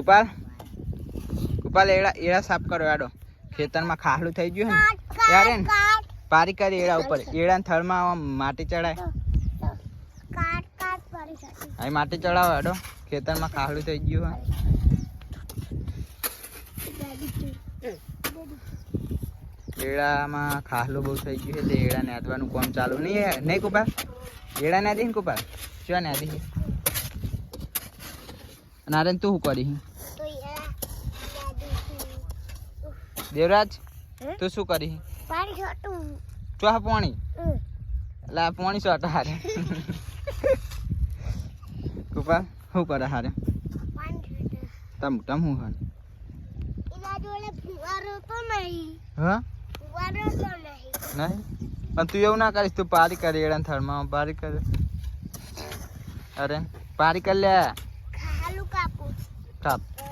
કુપાલ? કુપાલ, એડા એડા સાફ કરો આડો ખેતરમાં ખાહલું થઈ ગયું ને, ત્યારે ને પારી કરી એડા ઉપર. એડા થળમાં માટી ચડાય. અહીં માટી ચડાવો આડો ખેતરમાં ખાહલું થઈ ગયું એડામાં ખાહલું બહુ થઈ ગયું એટલે એડા નાદવાનું કામ ચાલુ નહીં નહીં કુપાલ? એડા નાદી ને કુપાલ? શું નાદી નારેન તું શું કરી દેવરાજ હે? તું શું કરી પાણી છોટું ચોહ પાણી હમ. એટલે આ પાણી સોટા હારે કુપાલ શું કરે હારે પાણી છોટું તમ તમ હું હારે એના જોડે ફુવારો તો નહીં હા ફુવારો તો નહીં નહીં પણ તું એવું ના કરીશ તું પારી કરી એડા થળમાં પારી કરે અરે પારી કરી લે ખાલું કાપું કાપ અ,